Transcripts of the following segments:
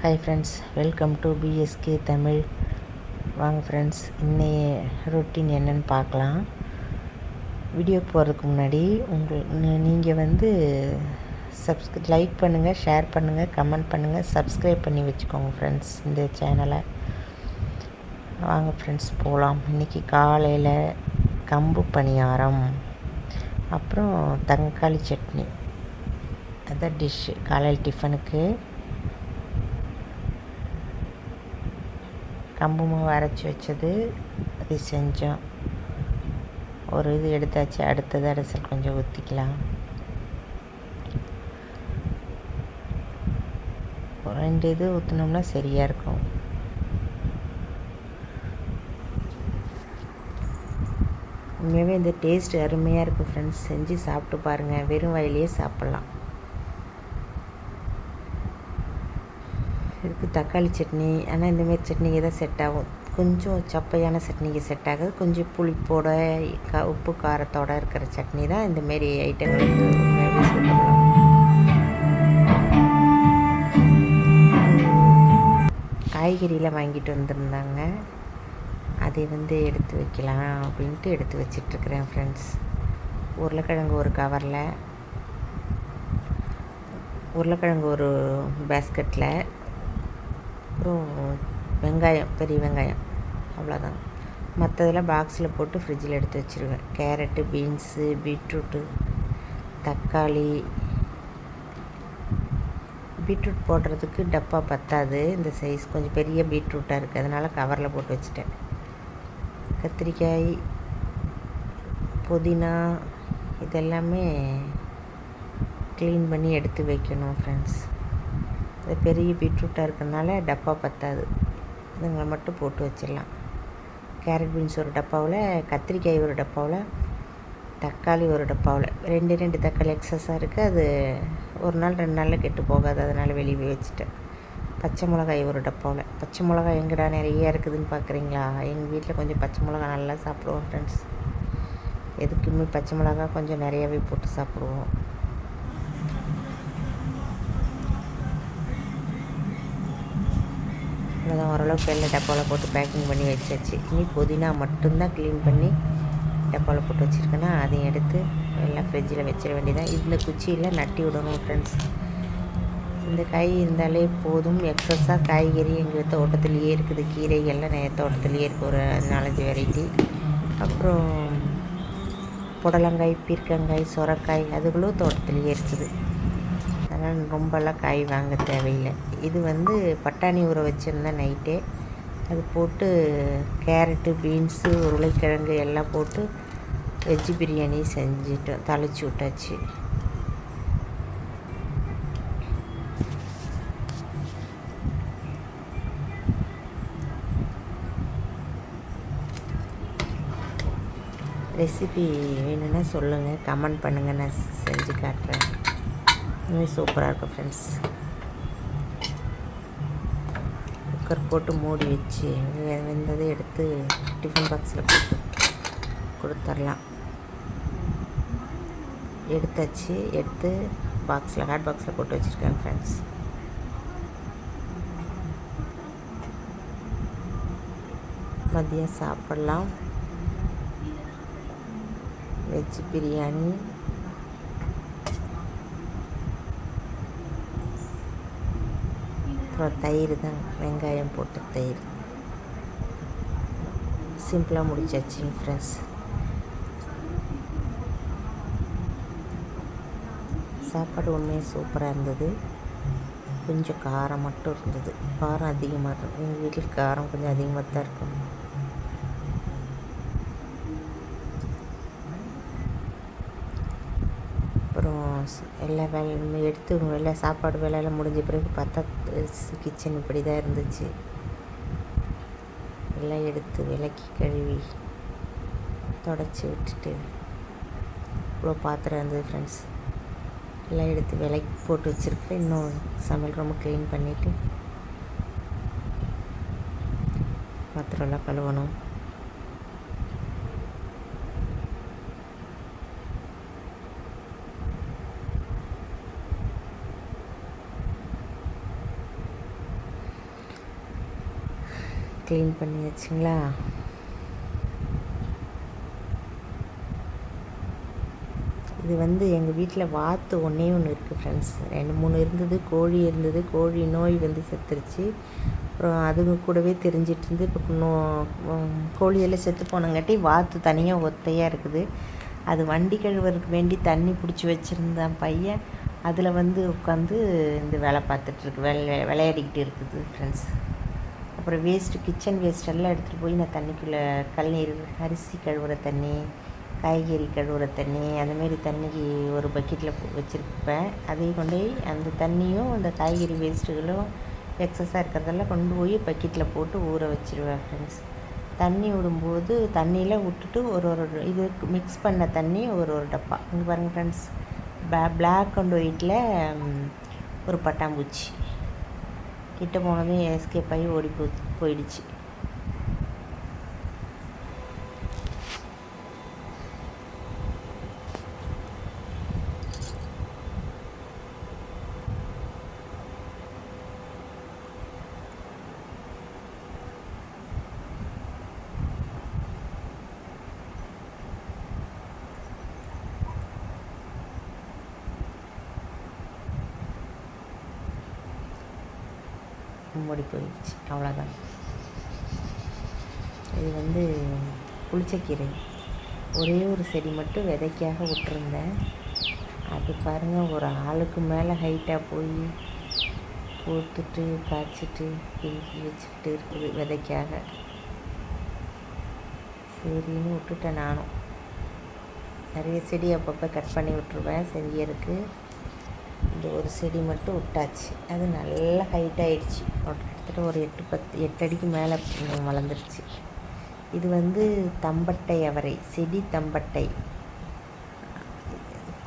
Hi friends welcome to PSK Tamil வாங்க friends இன்னைய routine என்னன்னு பார்க்கலாம். வீடியோ போகிறதுக்கு முன்னாடி உங்கள் நீங்கள் வந்து சப்ஸ்கிரை லைக் பண்ணுங்கள் ஷேர் பண்ணுங்கள் கமெண்ட் பண்ணுங்கள் சப்ஸ்கிரைப் பண்ணி வச்சுக்கோங்க ஃப்ரெண்ட்ஸ் இந்த சேனலை வாங்க ஃப்ரெண்ட்ஸ் போகலாம் இன்றைக்கி காலையில் கம்பு பணியாரம் அப்புறம் தக்காளி சட்னி. அதான் டிஷ்ஷு காலையில் டிஃபனுக்கு கம்பு மாவு அரைச்சி வச்சது அது செஞ்சோம். ஒரு இது எடுத்தாச்சு அடுத்தது அரைசல் கொஞ்சம் ஊற்றிக்கலாம் ரெண்டு இது ஊற்றினோம்னா சரியாக இருக்கும். உண்மையாகவே இந்த டேஸ்ட் அருமையாக இருக்குது ஃப்ரெண்ட்ஸ் செஞ்சு சாப்பிட்டு பாருங்கள் வெறும் வயலையே சாப்பிட்லாம். இதுக்கு தக்காளி சட்னி ஆனால் இந்தமாரி சட்னிக்கு தான் செட் ஆகும். கொஞ்சம் சப்பையான சட்னிக்கு செட் ஆகுது. கொஞ்சம் புளிப்போட க உப்பு காரத்தோடு இருக்கிற சட்னி தான் இந்தமாரி ஐட்டங்களுக்கு உண்மையாகவே சூட்டபுளாகும் காய்கறியில் வாங்கிட்டு வந்திருந்தாங்க. அதை வந்து எடுத்து வைக்கலாம் அப்படின்ட்டு எடுத்து வச்சிட்ருக்கிறேன் ஃப்ரெண்ட்ஸ் உருளைக்கிழங்கு ஒரு கவரில் உருளைக்கிழங்கு ஒரு பேஸ்கெட்டில் அப்புறம் வெங்காயம் பெரிய வெங்காயம். அவ்வளோதான் மற்றதெல்லாம் பாக்ஸில் போட்டு ஃப்ரிட்ஜில் எடுத்து வச்சுருவேன். கேரட்டு பீன்ஸு பீட்ரூட்டு தக்காளி. பீட்ரூட் போடுறதுக்கு டப்பா பத்தாது. இந்த சைஸ் கொஞ்சம் பெரிய பீட்ரூட்டாக இருக்குது அதனால் கவரில் போட்டு வச்சுட்டேன். கத்திரிக்காய் புதினா இதெல்லாமே க்ளீன் பண்ணி எடுத்து வைக்கணும் ஃப்ரெண்ட்ஸ் அது பெரிய பீட்ரூட்டாக இருக்கிறதுனால டப்பா பற்றாது இதுங்களை மட்டும் போட்டு வச்சிடலாம். கேரட் பீன்ஸ் ஒரு டப்பாவில் கத்திரிக்காய் ஒரு டப்பாவில் தக்காளி ஒரு டப்பாவில். ரெண்டு ரெண்டு தக்காளி எக்ஸஸாக இருக்குது அது ஒரு நாள் ரெண்டு நாளில் கெட்டு போகாது. அதனால் வெளியே வச்சுட்டேன். பச்சை மிளகாய் ஒரு டப்பாவில். பச்சை மிளகாய் எங்கடா நிறைய இருக்குதுன்னு பார்க்குறீங்களா? எங்கள் வீட்டில் கொஞ்சம் பச்சை மிளகாய் நல்லா சாப்பிடுவோம் ஃப்ரெண்ட்ஸ் எதுக்குமே பச்சை மிளகாய் கொஞ்சம் நிறையாவே போட்டு சாப்பிடுவோம். அவ்வளோதான் ஓரளவுக்கு எல்லாம் டப்பாவில் போட்டு பேக்கிங் பண்ணி வச்சாச்சு. இனி புதினா மட்டும்தான் க்ளீன் பண்ணி டப்பாவில் போட்டு வச்சுருக்கேன்னா அதையும் எடுத்து எல்லாம் ஃப்ரிட்ஜில் வச்சிட வேண்டியதான் இந்த குச்சியில் நட்டி விடணும் ஃப்ரெண்ட்ஸ் இந்த காய் இருந்தாலே போதும். எக்ஸஸாக காய்கறி எங்கள் தோட்டத்துலேயே இருக்குது. கீரைகள்லாம் நிறைய தோட்டத்துலேயே இருக்குது ஒரு நாலஞ்சு வெரைட்டி அப்புறம் புடலங்காய் பீர்க்கங்காய் சுரக்காய் அதுகளும் தோட்டத்துலேயே இருக்குது. அதனால் ரொம்பலாம் காய் வாங்க தேவையில்லை. இது வந்து பட்டாணி ஊற வச்சுருந்தேன் நைட்டே. அது போட்டு கேரட்டு பீன்ஸு உருளைக்கிழங்கு எல்லாம் போட்டு வெஜ்ஜு பிரியாணி செஞ்சுட்டோம். தலைச்சி விட்டாச்சு. ரெசிபி வேணும்னா சொல்லுங்கள் கமெண்ட் பண்ணுங்கள் நான் செஞ்சு காட்டுறேன். இன்னும் சூப்பராக இருக்கும் ஃப்ரெண்ட்ஸ் குக்கர் போட்டு மூடி வச்சு வெந்ததை எடுத்து டிஃபன் பாக்ஸில் போட்டு கொடுத்துர்லாம் எடுத்தாச்சு எடுத்து பாக்ஸில் ஹாட் பாக்ஸில் போட்டு வச்சுருக்கேன் ஃப்ரெண்ட்ஸ் மதியம் சாப்பிட்லாம். வெஜ் பிரியாணி. அப்புறம் தயிர் தான் வெங்காயம் போட்ட தயிர். சிம்பிளாக முடிச்சாச்சு ஃப்ரெண்ட்ஸ் சாப்பாடு உண்மையாக சூப்பராக இருந்தது. கொஞ்சம் காரம் மட்டும் இருந்தது. காரம் அதிகமாக இருக்கும் எங்கள் வீட்டில் காரம் கொஞ்சம் அதிகமாக தான் இருக்கும் அப்புறம் எல்லா வேலையும் எடுத்து எல்லா சாப்பாடு வேலையெல்லாம் முடிஞ்ச பிறகு பார்த்தா கிச்சன் இப்படி தான் இருந்துச்சு. எல்லாம் எடுத்து விளக்கி கழுவி தொடச்சி விட்டுட்டு இவ்வளோ பாத்திரம் இருந்தது ஃப்ரெண்ட்ஸ் எல்லாம் எடுத்து விலைக்கு போட்டு வச்சுருக்கேன். இன்னும் சமையல் ரொம்ப க்ளீன் பண்ணிவிட்டு பாத்திரம்லாம் கழுவணும். க்ளீன் பண்ணியாச்சுங்களா? இது வந்து எங்கள் வீட்டில் வாத்து ஒன்றே ஒன்று இருக்குது ஃப்ரெண்ட்ஸ் ரெண்டு மூணு இருந்தது கோழி இருந்தது கோழி நோய் வந்து செத்துருச்சு. அப்புறம் அதுங்க கூடவே தெரிஞ்சிட்டு இருந்து இப்போ நோ கோழியெல்லாம் செத்து போனங்காட்டி வாத்து தனியாக ஒத்தையாக இருக்குது. அது வண்டி கழுவுறதுக்கு வேண்டி தண்ணி பிடிச்சி வச்சுருந்தான் பையன். அதில் வந்து உட்காந்து இந்த வேலை பார்த்துட்ருக்கு வெள விளையாடிக்கிட்டு இருக்குது ஃப்ரெண்ட்ஸ் அப்புறம் வேஸ்ட்டு கிச்சன் வேஸ்ட் எல்லாம் எடுத்துகிட்டு போய் நான் தண்ணிக்குள்ளே கல்நீர் அரிசி கழுவுற தண்ணி காய்கறி கழுவுற தண்ணி அந்தமாரி தண்ணிக்கு ஒரு பக்கெட்டில் வச்சுருப்பேன். அதையும் கொண்டு போய் அந்த தண்ணியும் அந்த காய்கறி வேஸ்ட்டுகளும் எக்ஸஸாக இருக்கிறதெல்லாம் கொண்டு போய் பக்கெட்டில் போட்டு ஊற வச்சுருவேன் ஃப்ரெண்ட்ஸ் தண்ணி விடும்போது தண்ணியில் விட்டுட்டு ஒரு ஒரு இது மிக்ஸ் பண்ண தண்ணி ஒரு ஒரு டப்பா. இங்கே பாருங்கள் ஃப்ரெண்ட்ஸ் பே பிளாக் அண்ட் ஒயிட்டில் ஒரு பட்டாம்பூச்சி. கிட்ட போனதும் எஸ்கேப் ஆகி ஓடி போ போயிடுச்சு. மூடி போயிடுச்சு அவ்வளோதான் இது வந்து புளிச்சக்கீரை. ஒரே ஒரு செடி மட்டும் விதைக்காக விட்டுருந்தேன். அது பாருங்கள் ஒரு ஆளுக்கு மேலே ஹைட்டாக போய் பூத்துட்டு காய்ச்சிட்டு பிரிஞ்சு வச்சுக்கிட்டு இருக்குது விதைக்காக. சரின்னு விட்டுட்டேன் நானும். நிறைய செடி அப்பப்போ கட் பண்ணி விட்ருவேன் இருக்குது இந்த ஒரு செடி மட்டும் விட்டாச்சு. அது நல்லா ஹைட் ஆகிடுச்சு கிட்டத்தட்ட ஒரு எட்டு பத்து எட்டு அடிக்கு மேலே வளர்ந்துருச்சு. இது வந்து தம்பட்டை அவரை செடி தம்பட்டை.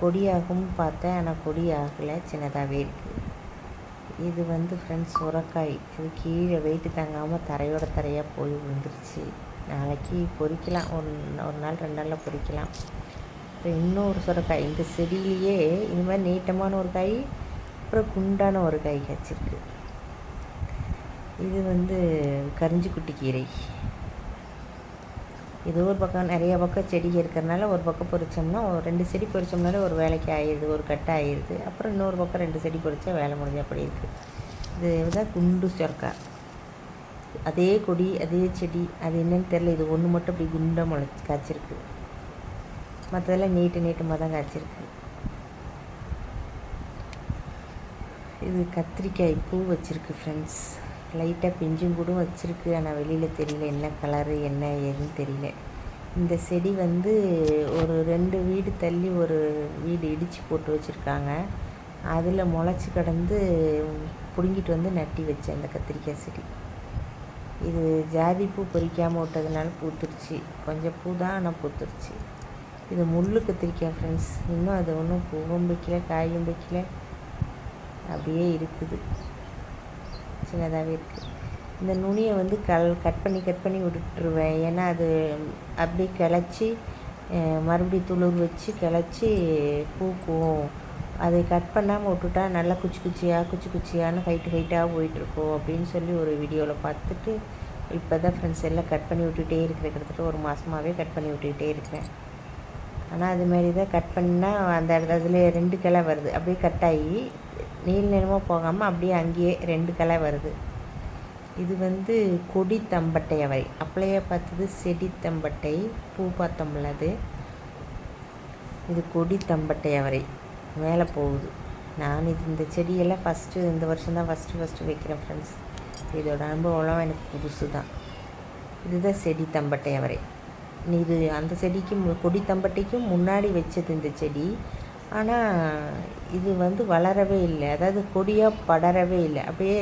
கொடியாகும் பார்த்தேன் ஆனால் கொடி ஆகலை சின்னதாகவே இருக்குது இது வந்து ஃப்ரெண்ட்ஸ் சுரக்காய் இது கீழே வெயிட்டு தாங்காமல் தரையோட தரையாக போய் விழுந்துருச்சு. நாளைக்கு பொறிக்கலாம். ஒரு ஒரு நாள் ரெண்டு நாளில் பொறிக்கலாம். அப்புறம் இன்னொரு சுரக்காய். இந்த செடியிலேயே இந்த மாதிரி நீட்டமான ஒரு காய் அப்புறம் குண்டான ஒரு காய் காய்ச்சிருக்கு. இது வந்து கரிஞ்சிக்குட்டி கீரை. இது ஒரு பக்கம் நிறைய பக்கம் செடி இருக்கிறனால ஒரு பக்கம் பொறிச்சோம்னா ஒரு ரெண்டு செடி பொறிச்சோம்னாலே ஒரு வேலைக்கு ஆயிடுது ஒரு கட்டை ஆயிடுது. அப்புறம் இன்னொரு பக்கம் ரெண்டு செடி பொறிச்சா வேலை முடிஞ்சு அப்படி இருக்குது இது தான் குண்டு சொரக்காய். அதே கொடி அதே செடி அது என்னன்னு தெரில இது ஒன்று மட்டும் அப்படி குண்டாக முளை காய்ச்சிருக்கு. மற்றதெல்லாம் நீட்டு நீட்டமாக தான் காய்ச்சிருக்கு இது கத்திரிக்காய் பூ வச்சுருக்கு ஃப்ரெண்ட்ஸ் லைட்டாக பிஞ்சும் கூட வச்சுருக்கு. ஆனால் வெளியில் தெரியல என்ன கலரு என்ன ஏதுன்னு தெரியல. இந்த செடி வந்து ஒரு ரெண்டு வீடு தள்ளி ஒரு வீடு இடித்து போட்டு வச்சுருக்காங்க. அதில் முளைச்சி கடந்து பிடுங்கிட்டு வந்து நட்டி வச்சேன் அந்த கத்திரிக்காய் செடி. இது ஜாதி பூ பொறிக்காமல் விட்டதுனால பூத்துருச்சு. கொஞ்சம் பூ தான் ஆனால் பூத்துருச்சு. இது முள்ளு கத்திரிக்காய் ஃப்ரெண்ட்ஸ் இன்னும் அது ஒன்றும் பூவும் வைக்கல காயும் வைக்கல அப்படியே இருக்குது. சின்னதாகவே இருக்குது இந்த நுனியை வந்து கல் கட் பண்ணி கட் பண்ணி விட்டுருவேன் ஏன்னா அது அப்படியே கிளச்சி மறுபடியும் துளிர் வச்சு கிளச்சி பூக்கும். அதை கட் பண்ணாமல் விட்டுட்டா நல்லா குச்சி குச்சியாக குச்சி குச்சியான ஹைட்டு ஹைட்டாக போயிட்டுருக்கோம் அப்படின்னு சொல்லி ஒரு வீடியோவில் பார்த்துட்டு இப்போ தான் ஃப்ரெண்ட்ஸ் எல்லாம் கட் பண்ணி விட்டுகிட்டே இருக்கிற கிட்டத்தட்ட ஒரு மாதமாகவே கட் பண்ணி விட்டுக்கிட்டே இருக்கிறேன். ஆனால் அதுமாரி தான் கட் பண்ணால் அந்த அதில் ரெண்டு கிளை வருது. அப்படியே கட் ஆகி நீள் நீளமாக போகாமல் அப்படியே அங்கேயே ரெண்டு கிளை வருது. இது வந்து கொடி தம்பட்டை அவை அப்படியே பார்த்தது செடி தம்பட்டை பூ பார்த்தோம்ல அது. இது கொடி தம்பட்டை அவரை. மேலே போகுது. நான் இது இந்த செடியெல்லாம் ஃபஸ்ட்டு இந்த வருஷம் தான் ஃபஸ்ட்டு ஃபஸ்ட்டு வைக்கிறேன் ஃப்ரெண்ட்ஸ் இதோட அனுபவம்லாம் எனக்கு புதுசு தான் இதுதான் செடி தம்பட்டை அவரை. இது அந்த செடிக்கும் கொடி தம்பட்டைக்கும் முன்னாடி வச்சது இந்த செடி. ஆனால் இது வந்து வளரவே இல்லை. அதாவது கொடியாக படரவே இல்லை. அப்படியே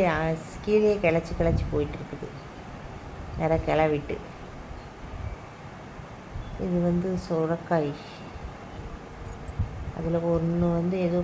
கீழே கிளச்சி கிளச்சி போயிட்டுருக்குது. நிறைய கிளவிட்டு. இது வந்து சுரக்காய் அதில் ஒன்று வந்து ஏதோ